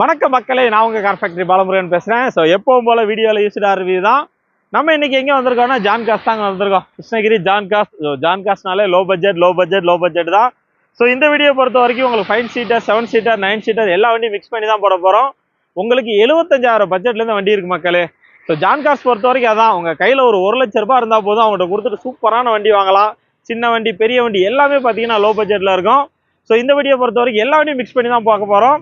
வணக்கம் மக்களே நான் உங்கள் கார் ஃபேக்டரி பாலமுருகன் பேசுகிறேன் ஸோ எப்பவும் போல் வீடியோவில் யூஸ்டாக ரிவ்யூ தான். நம்ம இன்னைக்கு எங்கே வந்திருக்கோம்னா ஜான்காஸ் தாங்க வந்திருக்கோம். Krishnagiri John cars so ஜான்காஸ்னாலே low budget low budget low budget தான். ஸோ இந்த வீடியோ பொறுத்த வரைக்கும் உங்களுக்கு five seater seven seater nine seater எல்லா வண்டியும் மிக்ஸ் பண்ணி தான் போட போகிறோம் உங்களுக்கு எழுபத்தஞ்சாயிரம் பட்ஜெட்லேருந்து வண்டி இருக்குது மக்களே. ஸோ ஜான்காஸ்ட் பொறுத்த வரைக்கும் அதான் உங்கள் கையில் ஒரு ஒரு லட்ச ரூபா இருந்தால் போதும் அவங்கள்ட்ட கொடுத்துட்டு சூப்பரான வண்டி வாங்கலாம். சின்ன வண்டி பெரிய வண்டி எல்லாமே பார்த்தீங்கன்னா லோ பட்ஜெட்டில் இருக்கும். ஸோ இந்த வீடியோ பொறுத்த வரைக்கும் எல்லா வண்டியும் மிக்ஸ் பண்ணி தான் பார்க்க போகிறோம்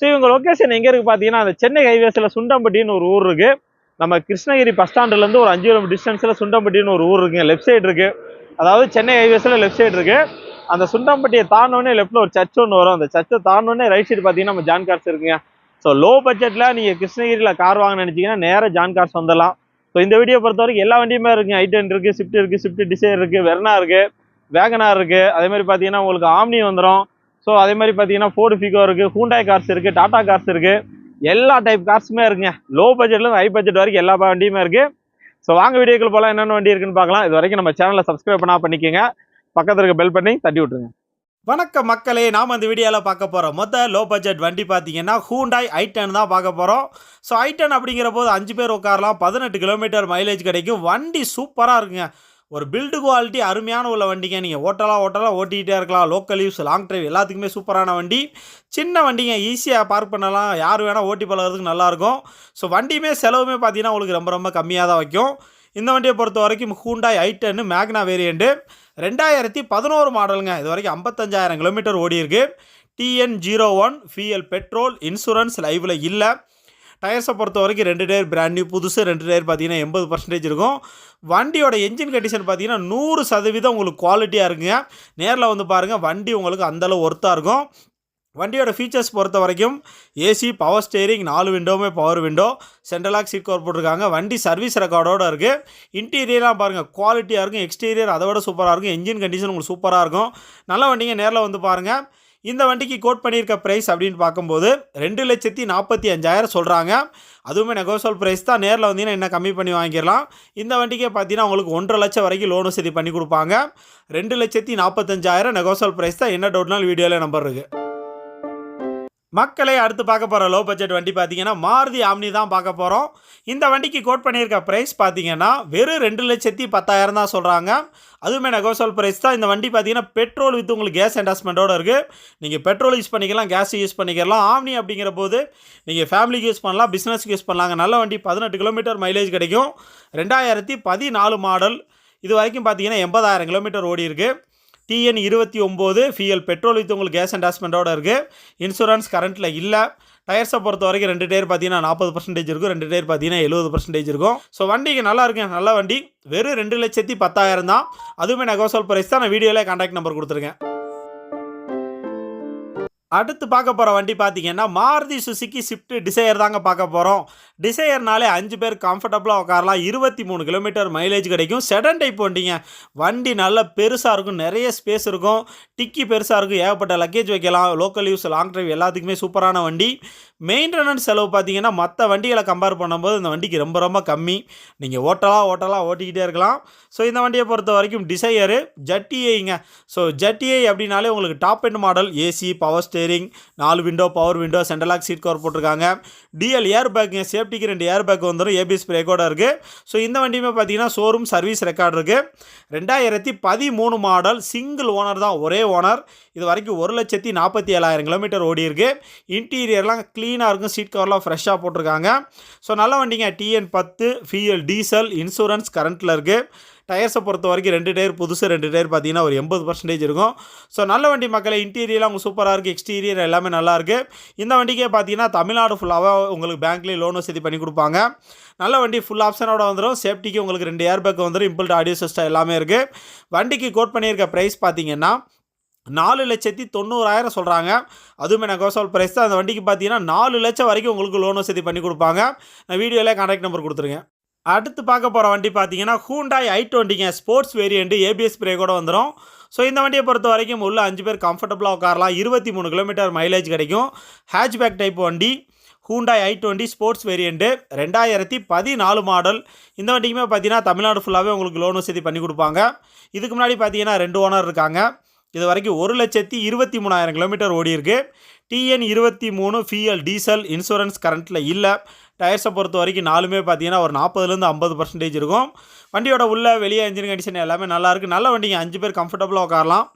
ஸோ இவங்க லொக்கேஷன் எங்கே இருக்குது பார்த்தீங்கன்னா அந்த சென்னை ஹைவேஸில் சுண்டம்பட்டின்னு ஒரு ஊர் இருக்குது நம்ம கிருஷ்ணகிரி பஸ் ஸ்டாண்டுலேருந்து ஒரு அஞ்சு கிலோமீட்டர் டிஸ்டன்ஸில் சுண்டம்பட்டின்னு ஒரு ஊர் இருக்குங்க லெஃப்ட் சைடு இருக்குது அதாவது சென்னை ஹைவேஸில் லெஃப்ட் சைடு இருக்குது அந்த சுண்டம்பட்டியை தாண்டோடனே லெஃப்ட்டில் ஒரு சர்ச் ஒன்று வரும். அந்த சர்ச்சை தாண்டோடனே ரைட் சைடு பார்த்தீங்கன்னா நம்ம ஜான் கார்ஸ் இருக்குங்க. ஸோ லோ பட்ஜெட்டில் நீங்கள் கிருஷ்ணகிரியில் கார் வாங்க நினச்சிங்கன்னா நேராக ஜான் கார்ஸ் வந்துடலாம். ஸோ இந்த வீடியோ பொறுத்த வரைக்கும் எல்லா வண்டியுமே இருக்குங்க. ஐ டென் இருக்குது ஸ்விஃப்ட் இருக்குது ஸ்விஃப்ட் டிசைர் இருக்குது வெர்னா இருக்குது வேகனார் இருக்குது அதேமாதிரி பார்த்தீங்கன்னா உங்களுக்கு ஆம்னி வந்துடும் ஸோ அதே மாதிரி பார்த்தீங்கன்னா ஃபோர்டு ஃபிகோ இருக்குது ஹூண்டாய் கார்ஸ் இருக்குது டாடா கார்ஸ் இருக்குது எல்லா டைப் கார்ஸுமே இருக்குங்க. லோ பட்ஜெட்லேருந்து ஹை பட்ஜெட் வரைக்கும் எல்லா வண்டியுமே இருக்குது ஸோ வாங்க வீடியோக்கள் போகலாம் என்னென்ன வண்டி இருக்குன்னு பார்க்கலாம். இது வரைக்கும் நம்ம சேனலை சப்ஸ்கிரைப் பண்ணா பண்ணிக்கோங்க. பக்கத்தில் இருக்க பெல் பண்ணி தட்டி விட்ருங்க வணக்கம் மக்களே நாம் அந்த வீடியோவில் பார்க்க போகிறோம் மொத்த லோ பட்ஜெட் வண்டி பார்த்தீங்கன்னா ஹூண்டாய் ஐட்டன் டென் தான் பார்க்க போகிறோம் ஸோ ஐட்டன் டென் அப்படிங்கிற போது அஞ்சு பேர் உட்காரலாம். பதினெட்டு கிலோமீட்டர் மைலேஜ் கிடைக்கும். வண்டி சூப்பராக இருக்குங்க. ஒரு பில்டு குவாலிட்டி அருமையான உள்ள வண்டிங்க. நீங்கள் ஓட்டலாம் ஓட்டலாம் ஓட்டிகிட்டே இருக்கலாம். லோக்கல் யூஸ் லாங் ட்ரைவ் எல்லாத்துக்குமே சூப்பரான வண்டி. சின்ன வண்டிங்க ஈஸியாக பார்க் பண்ணலாம். யார் வேணால் ஓட்டி பழகிறதுக்கு நல்லாயிருக்கும். ஸோ வண்டியுமே செலவுமே பார்த்தீங்கன்னா உங்களுக்கு ரொம்ப ரொம்ப கம்மியாக தான் வைக்கும். இந்த வண்டியை பொறுத்த வரைக்கும் Hyundai i ten Magna variant ரெண்டாயிரத்தி பதினோரு மாடலுங்க இது வரைக்கும் ஐம்பத்தஞ்சாயிரம் kilometre ஓடியிருக்கு. TN zero one fuel petrol insurance லைவில் இல்லை. டயர்ஸை பொறுத்த வரைக்கும் ரெண்டு டயர் பிராண்ட் நியூ புதுசு ரெண்டு டயர் பார்த்தீங்கன்னா எண்பது பர்சன்டேஜ் இருக்கும். வண்டியோட என்ஜின் கண்டிஷன் பார்த்தீங்கன்னா நூறு சதவீதம் உங்களுக்கு குவாலிட்டியாக இருக்குங்க. நேரில் வந்து பாருங்கள் வண்டி உங்களுக்கு அந்தளவு ஒர்த்தாக இருக்கும். வண்டியோட ஃபீச்சர்ஸ் பொறுத்த வரைக்கும் ஏசி பவர் ஸ்டேரிங் நாலு விண்டோவுமே power window central lock seat cover போட்டிருக்காங்க. வண்டி சர்வீஸ் ரெக்கார்டோட இருக்குது இன்டீரியர்லாம் பாருங்கள் குவாலிட்டியாக இருக்கும். எக்ஸ்டீரியர் அதை விட சூப்பராக இருக்கும். என்ஜின் கண்டிஷன் உங்களுக்கு சூப்பராக இருக்கும். நல்ல வண்டிங்க நேரில் வந்து பாருங்கள் இந்த வண்டிக்கு கோட் பண்ணியிருக்க ப்ரைஸ் அப்படின்னு பார்க்கும்போது ரெண்டு லட்சத்தி நாற்பத்தி அஞ்சாயிரம் சொல்கிறாங்க அதுவுமே நெகோசல் ப்ரைஸ் தான். நேரில் வந்தீங்கன்னா என்ன கம்மி பண்ணி வாங்கிடலாம். இந்த வண்டிக்கே பார்த்தீங்கன்னா உங்களுக்கு ஒன்றரை லட்சம் வரைக்கும் லோன் வசதி பண்ணி கொடுப்பாங்க. ரெண்டு லட்சத்தி நாற்பத்தஞ்சாயிரம் நெகோசல் ப்ரைஸ் தான். என்ன டவுட்னாலும் வீடியோவில் நம்பர் இருக்குது மக்களை அடுத்து பார்க்க போகிற லோ பட்ஜெட் வண்டி பார்த்தீங்கன்னா மாருதி ஆம்னி தான் பார்க்க போகிறோம் இந்த வண்டிக்கு கோட் பண்ணியிருக்க ப்ரைஸ் பார்த்தீங்கன்னா வெறும் ரெண்டு லட்சத்தி பத்தாயிரம் தான் சொல்கிறாங்க அதுவுமே நெகோசல் ப்ரைஸ் தான். இந்த வண்டி பார்த்தீங்கன்னா பெட்ரோல் வித் உங்களுக்கு கேஸ் என்டாஸ்மெண்ட்டோட இருக்குது நீங்கள் பெட்ரோல் யூஸ் பண்ணிக்கலாம் கேஸ் யூஸ் பண்ணிக்கலாம். ஆம்னி அப்படிங்கிற போது நீங்கள் ஃபேமிலிக்கு யூஸ் பண்ணலாம் பிஸ்னஸ்க்கு யூஸ் பண்ணலாங்க. நல்ல வண்டி பதினெட்டு கிலோமீட்டர் மைலேஜ் கிடைக்கும். ரெண்டாயிரத்தி பதினாலு மாடல் இது வரைக்கும் பார்த்தீங்கன்னா எண்பதாயிரம் கிலோமீட்டர் ஓடி இருக்குது டிஎன் இருபத்தி ஒம்பது ஃபியல் பெட்ரோல் வித் உங்களுக்கு கேஸ் என்டாஸ்மெண்ட்டோட இருக்குது இன்சூரன்ஸ் கரண்ட்டில் இல்லை. டயர்ஸை பொறுத்த வரைக்கும் ரெண்டு டயர் பார்த்தீங்கன்னா நாற்பது பர்சன்டேஜ் இருக்கும். ரெண்டு டயர் பார்த்தீங்கன்னா எழுபது பர்சன்டேஜ் இருக்கும். ஸோ வண்டிக்கு நல்லா இருக்குங்க நல்ல வண்டி. வெறும் ரெண்டு லட்சத்தி பத்தாயிரம் தான். அதுவுமே நெகோசல் ப்ரைஸ் தான். நான் வீடியோவில் கான்டாக்ட் நம்பர் கொடுத்துருக்கேன். அடுத்து பார்க்க போகிற வண்டி பார்த்தீங்கன்னா மாருதி சுசுக்கி ஸ்விஃப்ட் டிசையர் தாங்க பார்க்க போகிறோம் டிசையர்னாலே அஞ்சு பேர் கம்ஃபர்டபுளாக உட்காரலாம். இருபத்தி மூணு கிலோமீட்டர் மைலேஜ் கிடைக்கும். செடன் டைப் வண்டிங்க. வண்டி நல்ல பெருசாக இருக்கும். நிறைய ஸ்பேஸ் இருக்கும். டிக்கி பெருசாக இருக்கும். ஏகப்பட்ட லக்கேஜ் வைக்கலாம். லோக்கல் யூஸ் லாங் டிரைவ் எல்லாத்துக்குமே சூப்பரான வண்டி. மெயின்டெனன்ஸ் செலவு பார்த்தீங்கன்னா மற்ற வண்டிகளை கம்பேர் பண்ணும்போது இந்த வண்டிக்கு ரொம்ப ரொம்ப கம்மி. நீங்கள் ஓட்டலாம் ஓட்டலாம் ஓட்டிக்கிட்டே இருக்கலாம். ஸோ இந்த வண்டியை பொறுத்த வரைக்கும் டிசையரு ஜட்டிஐங்க ஸோ ஜட்டிஐ அப்படின்னாலே உங்களுக்கு top end model AC power steering நாலு window power window central lock seat cover போட்டிருக்காங்க. டிஎல் ஏர் பேக்குங்க சேஃப்டிக்கு ரெண்டு ஏர் பேக் வந்துடும் ஏபிஎஸ் பிரேக்கோட இருக்குது ஸோ இந்த வண்டியுமே பார்த்தீங்கன்னா ஷோரூம் சர்வீஸ் ரெக்கார்டு இருக்குது ரெண்டாயிரத்தி பதிமூணு மாடல் சிங்கிள் ஓனர் தான் ஒரே ஓனர் இது வரைக்கும் ஒரு லட்சத்தி நாற்பத்தி ஏழாயிரம் கிலோமீட்டர் ஓடி இருக்கு. இன்டீரியர்லாம் க்ளீனாக இருக்கும். சீட் கவர்லாம் ஃப்ரெஷ்ஷாக போட்டிருக்காங்க. ஸோ நல்ல வண்டிங்க. டிஎன் பத்து ஃபிஎல் டீசல் இன்சூரன்ஸ் கரண்ட்டில் இருக்குது டயர்ஸை பொறுத்த வரைக்கும் ரெண்டு டயர் புதுசு ரெண்டு டயர் பார்த்தீங்கன்னா ஒரு எண்பது பர்சன்டேஜ் இருக்கும். ஸோ நல்ல வண்டி மக்களை இன்டீரியர்லாம் அவங்க சூப்பராக இருக்குது எக்ஸ்டீரியர் எல்லாமே நல்லா இருக்குது இந்த வண்டிக்கே பார்த்தீங்கன்னா தமிழ்நாடு ஃபுல்லாக உங்களுக்கு பேங்க்லேயே லோன் வசதி பண்ணி கொடுப்பாங்க. நல்ல வண்டி ஃபுல் ஆப்ஷனோட வந்துடும் சேஃப்டிக்கு உங்களுக்கு ரெண்டு ஏர் பேக் வந்துடும் இம்பிள்ட் ஆடியோ சிஸ்டம் எல்லாமே இருக்குது வண்டிக்கு கோட் பண்ணியிருக்க ப்ரைஸ் பார்த்தீங்கன்னா நாலு லட்சத்தி தொண்ணூறாயிரம் சொல்கிறாங்க அதுவுமே நெகோசல் ப்ரைஸ் தான். அந்த வண்டிக்கு பார்த்தீங்கன்னா நாலு லட்சம் வரைக்கும் உங்களுக்கு லோன் வசதி பண்ணி கொடுப்பாங்க. நான் வீடியோவில் கான்டாக்ட் நம்பர் கொடுத்துருங்க. அடுத்து பார்க்க போகிற வண்டி பார்த்தீங்கன்னா ஹூண்டாய் ஐ டுவெண்ட்டிங்க ஸ்போர்ட்ஸ் வேரியண்ட்டு ஏபிஎஸ் பிரேக்கோட வந்துடும் ஸோ இந்த வண்டியை பொறுத்த வரைக்கும் உள்ள அஞ்சு பேர் கம்ஃபர்டபுளாக உட்காரலாம். இருபத்தி மூணு கிலோமீட்டர் மைலேஜ் கிடைக்கும். ஹேட்ச்பேக் டைப் வண்டி Hyundai i twenty sports variant ரெண்டாயிரத்தி பதினாலு மாடல் இந்த வண்டிக்குமே பார்த்தீங்கன்னா தமிழ்நாடு ஃபுல்லாகவே உங்களுக்கு லோன் வசதி பண்ணி கொடுப்பாங்க. இதுக்கு முன்னாடி பார்த்தீங்கன்னா ரெண்டு ஓனர் இருக்காங்க. இது வரைக்கும் ஒரு லட்சத்தி இருபத்தி மூணாயிரம் கிலோமீட்டர் ஓடியிருக்கு டிஎன் இருபத்தி மூணு ஃபிஎல் டீசல் இன்சூரன்ஸ் கரண்ட்டில் இல்லை. டயர்ஸை பொறுத்த வரைக்கும் நாலுமே பார்த்தீங்கன்னா ஒரு நாற்பதுலேருந்து ஐம்பது பர்சன்டேஜ் இருக்கும். வண்டியோட உள்ள வெளியே இன்ஜின் கண்டிஷன் எல்லாமே நல்லா நல்ல வண்டிங்க. அஞ்சு பேர் கம்ஃபர்டபுளாக உட்காரலாம்.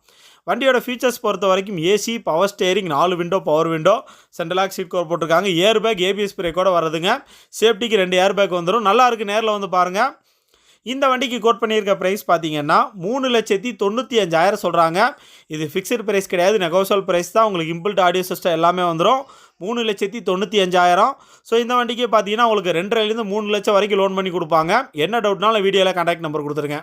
வண்டியோட ஃபீச்சர்ஸ் பொறுத்த வரைக்கும் ஏசி பவர் ஸ்டேரிங் நாலு window power window central lock seat cover போட்டிருக்காங்க. ஏர் பேக் ஏபிஎஸ் பிரேக்கோடு வருதுங்க சேஃப்டிக்கு ரெண்டு ஏர் பேக் வந்துடும் நல்லா இருக்குது நேரில் வந்து பாருங்கள் இந்த வண்டிக்கு கோட் பண்ணியிருக்க ப்ரைஸ் பார்த்தீங்கன்னா மூணு லட்சத்தி தொண்ணூற்றி அஞ்சாயிரம் சொல்கிறாங்க இது ஃபிக்ஸ்டு ப்ரைஸ் கிடையாது நெகோசியல் ப்ரைஸ் தான். உங்களுக்கு இம்பிள்ட் ஆடியோ சிஸ்டம் எல்லாமே வந்துடும் மூணு லட்சத்தி தொண்ணூற்றி அஞ்சாயிரம். ஸோ இந்த வண்டிக்கு பார்த்தீங்கன்னா உங்களுக்கு ரெண்டரைலேருந்து மூணு லட்சம் வரைக்கும் லோன் பண்ணி கொடுப்பாங்க. என்ன டவுட்னாலும் வீடியோவில் கான்டாக்ட் நம்பர் கொடுத்துருங்க.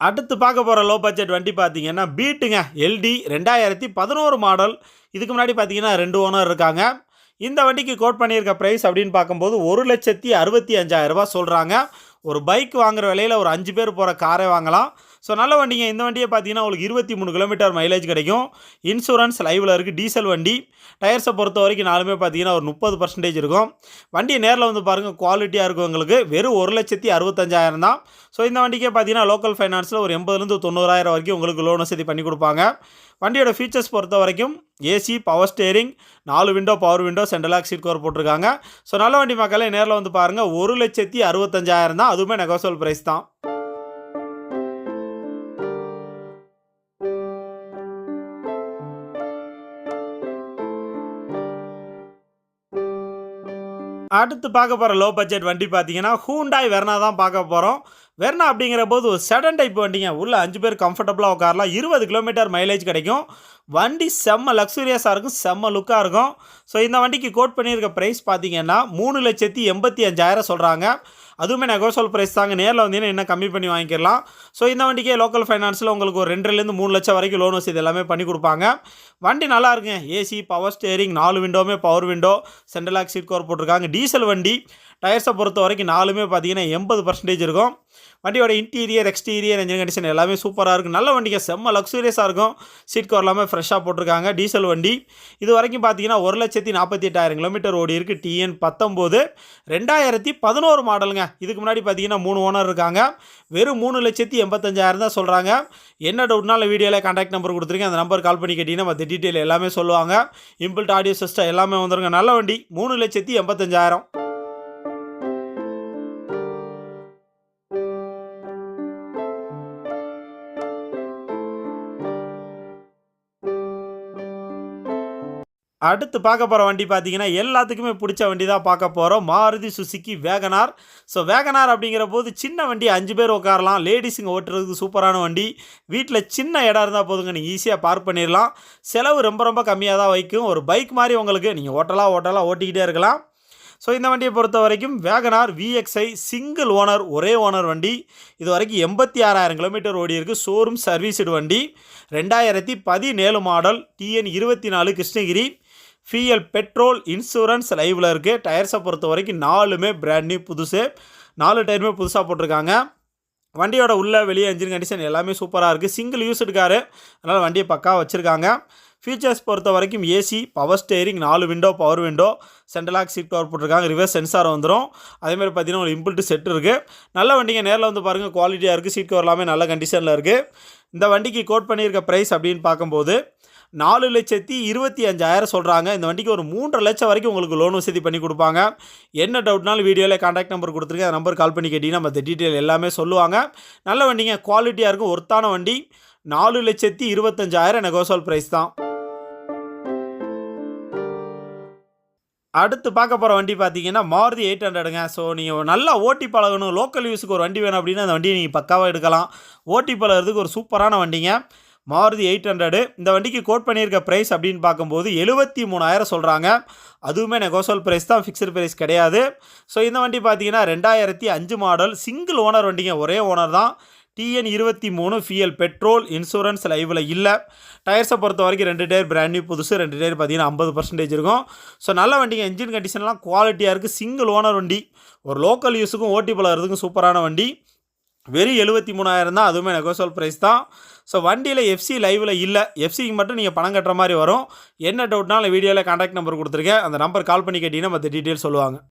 அடுத்து பார்க்க போகிற லோ பட்ஜெட் வண்டி பார்த்தீங்கன்னா பீட்டுங்க எல்டி ரெண்டாயிரத்தி பதினோரு மாடல் இதுக்கு முன்னாடி பார்த்தீங்கன்னா ரெண்டு ஓனர் இருக்காங்க. இந்த வண்டிக்கு கோட் பண்ணியிருக்க ப்ரைஸ் அப்படின்னு பார்க்கும்போது ஒரு லட்சத்தி அறுபத்தி அஞ்சாயிரம் சொல்கிறாங்க ஒரு பைக் வாங்குகிற விலையில் ஒரு அஞ்சு பேர் போகிற காரை வாங்கலாம். ஸோ நல்ல வண்டிங்க. இந்த வண்டியை பார்த்தீங்கன்னா உங்களுக்கு இருபத்தி மூணு கிலோமீட்டர் மைலேஜ் கிடைக்கும். இன்சூரன்ஸ் லைவில் இருக்குது டீசல் வண்டி. டயர்ஸை பொறுத்த வரைக்கும் நாலுமே பார்த்தீங்கன்னா ஒரு முப்பது பர்சன்டேஜ் இருக்கும். வண்டியை நேரில் வந்து பாருங்கள் குவாலிட்டியாக இருக்கும் உங்களுக்கு வெறும் ஒரு லட்சத்தி அறுபத்தஞ்சாயிரம் தான். ஸோ இந்த வண்டிக்கே பார்த்தீங்கன்னா லோக்கல் ஃபைனான்ஸில் ஒரு எண்பதுலேருந்து தொண்ணூறாயிரம் வரைக்கும் உங்களுக்கு லோன் வசதி பண்ணி கொடுப்பாங்க. வண்டியோட ஃபீச்சர்ஸ் பொறுத்த வரைக்கும் ஏசி பவர் ஸ்டேரிங் நாலு window power window central lock seat cover போட்டிருக்காங்க. ஸோ நல்ல வண்டி மக்களே நேரில் வந்து பாருங்கள் ஒரு லட்சத்தி அறுபத்தஞ்சாயிரம் தான். அதுவுமே நெகோசியல் ப்ரைஸ் தான். அடுத்து பார்க்க போகிற லோ பட்ஜெட் வண்டி பார்த்தீங்கன்னா ஹூண்டாய் வெர்னா தான் பார்க்க போகிறோம் வெர்னா அப்படிங்கிற போது ஒரு செடன் டைப் வண்டிங்க. உள்ளே அஞ்சு பேர் கம்ஃபர்டபுளாக உட்காரலாம். இருபது கிலோமீட்டர் மைலேஜ் கிடைக்கும். வண்டி செம்ம லக்ஸுரியஸாக இருக்கும். செம்ம லுக்காக இருக்கும். ஸோ இந்த வண்டிக்கு கோட் பண்ணியிருக்க ப்ரைஸ் பார்த்தீங்கன்னா மூணு லட்சத்தி எண்பத்தி அஞ்சாயிரம் சொல்கிறாங்க அதுவுமே நெகோசோல் ப்ரைஸ் தாங்க. நேரில் வந்தீங்கன்னா என்ன கம்மி பண்ணி வாங்கிக்கலாம். ஸோ இந்த வண்டிக்கே லோக்கல் ஃபைனான்ஸில் உங்களுக்கு ஒரு ரெண்டுலேருந்து மூணு லட்சம் வரைக்கும் லோன் வசதி எல்லாமே பண்ணி கொடுப்பாங்க. வண்டி நல்லா இருக்குங்க. ஏசி பவர் ஸ்டேரிங் நாலு விண்டோவுமே power window central lock seat cover போட்டிருக்காங்க. டீசல் வண்டி டயர்ஸை பொறுத்த வரைக்கும் நாலுமே பார்த்தீங்கன்னா எண்பது பர்சன்டேஜ் இருக்கும். வண்டியோட இன்டீரியர் எக்ஸ்டீரியர் இன்ஜின் கண்டிஷன் எல்லாமே சூப்பராக இருக்கும் நல்ல வண்டிங்க. செம்ம லக்ஸூரியஸாக இருக்கும். சீட் கவர் எல்லாமே ஃப்ரெஷ்ஷாக போட்டிருக்காங்க. டீசல் வண்டி. இது வரைக்கும் பார்த்தீங்கன்னா ஒரு லட்சத்தி நாற்பத்தி எட்டாயிரம் கிலோமீட்டர் ஓடி இருக்குது டிஎன் பத்தொம்போது. ரெண்டாயிரத்தி பதினோரு மாடலுங்க இதுக்கு முன்னாடி பார்த்தீங்கன்னா மூணு ஓனர் இருக்காங்க. வெறும் மூணு லட்சத்தி எண்பத்தஞ்சாயிரம் தான் சொல்கிறாங்க என்ன டவுட்னால வீடியோவில் கான்டாக்ட் நம்பர் கொடுத்துருக்கேன் அந்த நம்பர் கால் பண்ணி கேட்டிங்கன்னா மற்ற டீட்டெயில் எல்லாமே சொல்லுவாங்க. இம்பிள்ட் ஆடியோ சிஸ்டம் எல்லாமே வந்துருங்க. நல்ல வண்டி. மூணு லட்சத்தி எண்பத்தஞ்சாயிரம். அடுத்து பார்க்க போகிற வண்டி பார்த்தீங்கன்னா எல்லாத்துக்குமே பிடிச்ச வண்டி தான் பார்க்க போகிறோம் Maruti Suzuki WagonR. So WagonR அப்படிங்கிற போது சின்ன வண்டி அஞ்சு பேர் உட்காரலாம். லேடிஸுங்க ஓட்டுறதுக்கு சூப்பரான வண்டி. வீட்டில் சின்ன இடம் இருந்தால் போதுங்க. நீங்கள் ஈஸியாக பார்க் பண்ணிடலாம் செலவு ரொம்ப ரொம்ப கம்மியாக தான் வைக்கும். ஒரு பைக் மாதிரி உங்களுக்கு நீங்கள் ஓட்டலாம் ஓட்டலாம் ஓட்டிக்கிட்டே இருக்கலாம். ஸோ இந்த வண்டியை பொறுத்த வரைக்கும் வேகனார் விஎக்ஸ்ஐ சிங்கிள் ஓனர் ஒரே ஓனர் வண்டி. இது வரைக்கும் எண்பத்தி ஆறாயிரம் கிலோமீட்டர் ஓடி இருக்குது ஷோரூம் சர்வீஸ்டு வண்டி. ரெண்டாயிரத்தி பதினேழு மாடல் டிஎன் இருபத்தி நாலு கிருஷ்ணகிரி. ஃபிஎல் பெட்ரோல் இன்சூரன்ஸ் லைவில் இருக்குது டயர்ஸை பொறுத்த வரைக்கும் நாலுமே பிராண்ட் நியூ புதுசு. நாலு டயருமே புதுசாக போட்டிருக்காங்க. வண்டியோட உள்ள வெளியே இன்ஜின் கண்டிஷன் எல்லாமே சூப்பராக இருக்குது சிங்கிள் யூஸ்டு காரு அதனால் வண்டியை பக்கா வச்சுருக்காங்க. ஃபீச்சர்ஸ் பொறுத்த வரைக்கும் ஏசி பவர் ஸ்டேரிங் நாலு window power window central lock seat cover போட்டிருக்காங்க. ரிவர்ஸ் சென்சார் வந்துடும் அதேமாதிரி பார்த்தீங்கன்னா ஒரு இம்பிள்ட்டு செட் இருக்குது நல்ல வண்டிங்க. நேரில் வந்து பாருங்கள் குவாலிட்டியாக இருக்குது சீட் கவர் எல்லாமே நல்ல கண்டிஷனில் இருக்குது இந்த வண்டிக்கு கோட் பண்ணியிருக்க ப்ரைஸ் அப்படின்னு பார்க்கும்போது நாலு லட்சத்தி இருபத்தி அஞ்சாயிரம் சொல்கிறாங்க இந்த வண்டிக்கு ஒரு மூன்றரை லட்சம் வரைக்கும் உங்களுக்கு லோன் வசதி பண்ணி கொடுப்பாங்க. என்ன டவுட்னாலும் வீடியோவில் காண்டாக்ட் நம்பர் கொடுத்துருக்கேன் அந்த நம்பர் கால் பண்ணி கேட்டிங்கன்னா மற்ற டீட்டெயில் எல்லாமே சொல்லுவாங்க. நல்ல வண்டிங்க குவாலிட்டியாக இருக்கும். ஒர்த்தான வண்டி நாலு லட்சத்தி இருபத்தஞ்சாயிரம் நெகோசல் ப்ரைஸ் தான். அடுத்து பார்க்க போகிற வண்டி பார்த்தீங்கன்னா மாருதி எயிட் ஹண்ட்ரடுங்க ஸோ நீங்கள் நல்லா ஓட்டி பழகணும். லோக்கல் யூஸுக்கு ஒரு வண்டி வேணும் அப்படின்னா அந்த வண்டியை நீங்கள் பக்காவாக எடுக்கலாம். ஓட்டி பழகிறதுக்கு ஒரு சூப்பரான வண்டிங்க. Maruti eight hundred. இந்த வண்டிக்கு கோட் பண்ணியிருக்க ப்ரைஸ் அப்படின்னு பார்க்கும்போது எழுபத்தி மூணாயிரம் சொல்கிறாங்க அதுவுமே நெகோசல் ப்ரைஸ் தான் ஃபிக்ஸ்டு ப்ரைஸ் கிடையாது. ஸோ இந்த வண்டி பார்த்தீங்கன்னா ரெண்டாயிரத்தி அஞ்சு மாடல் சிங்கிள் ஓனர் வண்டிங்க ஒரே ஓனர் தான். டிஎன் இருபத்தி மூணு ஃபியல் பெட்ரோல் இன்சூரன்ஸ் லைவில் இல்லை. டயர்ஸை பொறுத்த வரைக்கும் ரெண்டு டயர் பிராண்ட் நியூ புதுசு ரெண்டு டயர் பார்த்தீங்கன்னா ஐம்பது பர்சன்டேஜ் இருக்கும். ஸோ நல்ல வண்டிங்க இன்ஜின் கண்டிஷன்லாம் குவாலிட்டியாக இருக்குது சிங்கிள் ஓனர் வண்டி. ஒரு லோக்கல் யூஸுக்கும் ஓட்டி பழகிறதுக்கும் சூப்பரான வண்டி. வெறும் எழுபத்தி மூணாயிரம் தான் அதுவுமே நெகோசல் ப்ரைஸ் தான். ஸோ வண்டியில் எஃப்சி லைவில் இல்லை. எஃப்சிக்கு மட்டும் நீங்கள் பணம் கட்டுற மாதிரி வரும். என்ன டவுட்னாலும் வீடியோவில் கான்டாக்ட் நம்பர் கொடுத்துருக்கேன். அந்த நம்பர் கால் பண்ணி கேட்டிங்கன்னா மற்ற டீட்டெயில் சொல்லுவாங்க.